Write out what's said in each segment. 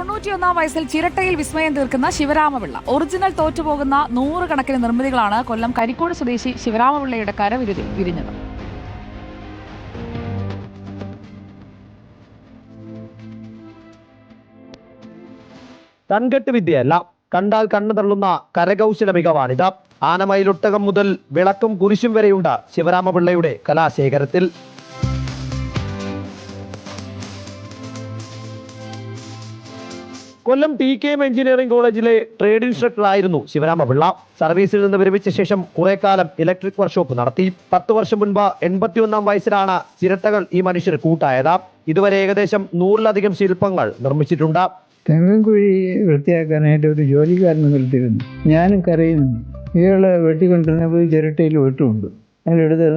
തൊണ്ണൂറ്റിയൊന്നാം വയസ്സിൽ ചിരട്ടയിൽ വിസ്മയം തീർക്കുന്ന ശിവരാമപിള്ള. ഒറിജിനൽ തോറ്റുപോകുന്ന നൂറുകണക്കിന് നിർമ്മിതികളാണ് കൊല്ലം കരിക്കോട് സ്വദേശി ശിവരാമപിള്ളയുടെ കരവിരുതി വിരിഞ്ഞത്. കൺകെട്ട് വിദ്യയല്ല കണ്ടാൽ കണ്ണു തള്ളുന്ന കരകൗശല മികവാണിത്. ആനമയിലൊട്ടകം മുതൽ വിളക്കും കുരിശും വരെയുണ്ട് ശിവരാമപിള്ളയുടെ കലാശേഖരത്തിൽ. Kollam T K M engineering കോളേജിലെ ട്രേഡ് ഇൻസ്ട്രക്ടർ ആയിരുന്നു ശിവരാമപിള്ള സർവീസിൽ നിന്ന് വിരമിച്ച ശേഷം കുറെ കാലം ഇലക്ട്രിക് വർക്ക്ഷോപ്പ് നടത്തി. പത്ത് വർഷം മുൻപ് എൺപത്തിയൊന്നാം വയസ്സിലാണ് ചിരട്ടകൾ ഈ മനുഷ്യർ കൂട്ടായത്. ഇതുവരെ ഏകദേശം നൂറിലധികം ശില്പങ്ങൾ നിർമ്മിച്ചിട്ടുണ്ട്. തെങ്ങൻകുഴി വൃത്തിയാക്കാനായിട്ട് ഒരു ജോലിക്കാരനെ നിർത്തിയിരുന്നു ഞാനും കരയുന്നു. ഇയാളെ വെട്ടിക്കൊണ്ടിരുന്നപ്പോൾ ചിരട്ടയിൽ വെട്ടുമുണ്ട്. അതിലെടുത്ത്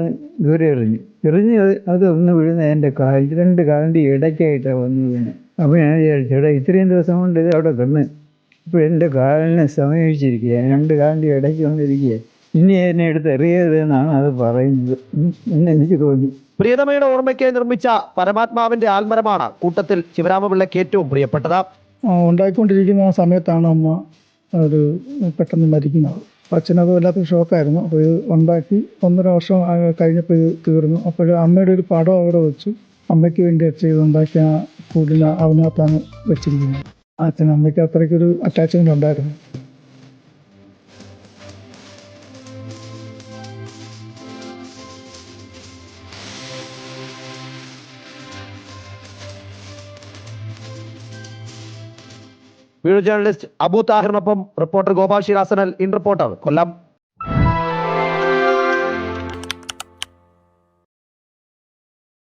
ദൂരെ എറിഞ്ഞു. എറിഞ്ഞ് അത് ഒന്ന് വീഴുന്ന എന്റെ കാൽ രണ്ട് കാലിന്റെ ഇടയ്ക്കായിട്ടാണ് വന്നു വീണ് അപ്പോൾ ഞാൻ വിചാരിച്ചു എടാ ഇത്രയും ദിവസം കൊണ്ട് ഇത് അവിടെ കിടന്ന് ഇപ്പോൾ എന്റെ കാലിനെ സമീപിച്ചിരിക്കുകയാണ് രണ്ട് കാലിന്റെ ഇടയ്ക്ക് കൊണ്ടിരിക്കുകയാണ് ഇനി എന്നെ എടുത്ത് എറിയരുതെന്നാണ് അത് പറയുന്നത്. എന്നെ എനിക്ക് തോന്നി. പ്രിയതമയുടെ ഓർമ്മയ്ക്കായി നിർമ്മിച്ച പരമാത്മാവിന്റെ ആൽമരമാണ് കൂട്ടത്തിൽ ശിവരാമപിള്ളയ്ക്ക് ഏറ്റവും പ്രിയപ്പെട്ടത്. ഉണ്ടായിക്കൊണ്ടിരിക്കുന്ന ആ സമയത്താണ് അമ്മ ഒരു പെട്ടെന്ന് മരിക്കുന്നത്. അച്ഛനത് വല്ലാത്ത ഷോക്കായിരുന്നു. അപ്പോൾ ഇത് ഉണ്ടാക്കി ഒന്നര വർഷം കഴിഞ്ഞപ്പോൾ ഇത് തീർന്നു. അപ്പോൾ അമ്മയുടെ ഒരു പടം അവിടെ വെച്ചു. അമ്മയ്ക്ക് വേണ്ടി അച്ഛൻ ഇത് ഉണ്ടാക്കിയ ആ അവനകത്താണ് വെച്ചിരിക്കുന്നത്. അച്ഛനും അമ്മയ്ക്ക് അത്രയ്ക്കൊരു അറ്റാച്ച്മെന്റ് ഉണ്ടായിരുന്നു. വീഡിയോ ജേർണലിസ്റ്റ് അബു താഹിറിനൊപ്പം റിപ്പോർട്ടർ ഗോപാൽ ശ്രീരാസനൽ ഇൻ റിപ്പോർട്ടർ കൊല്ലം.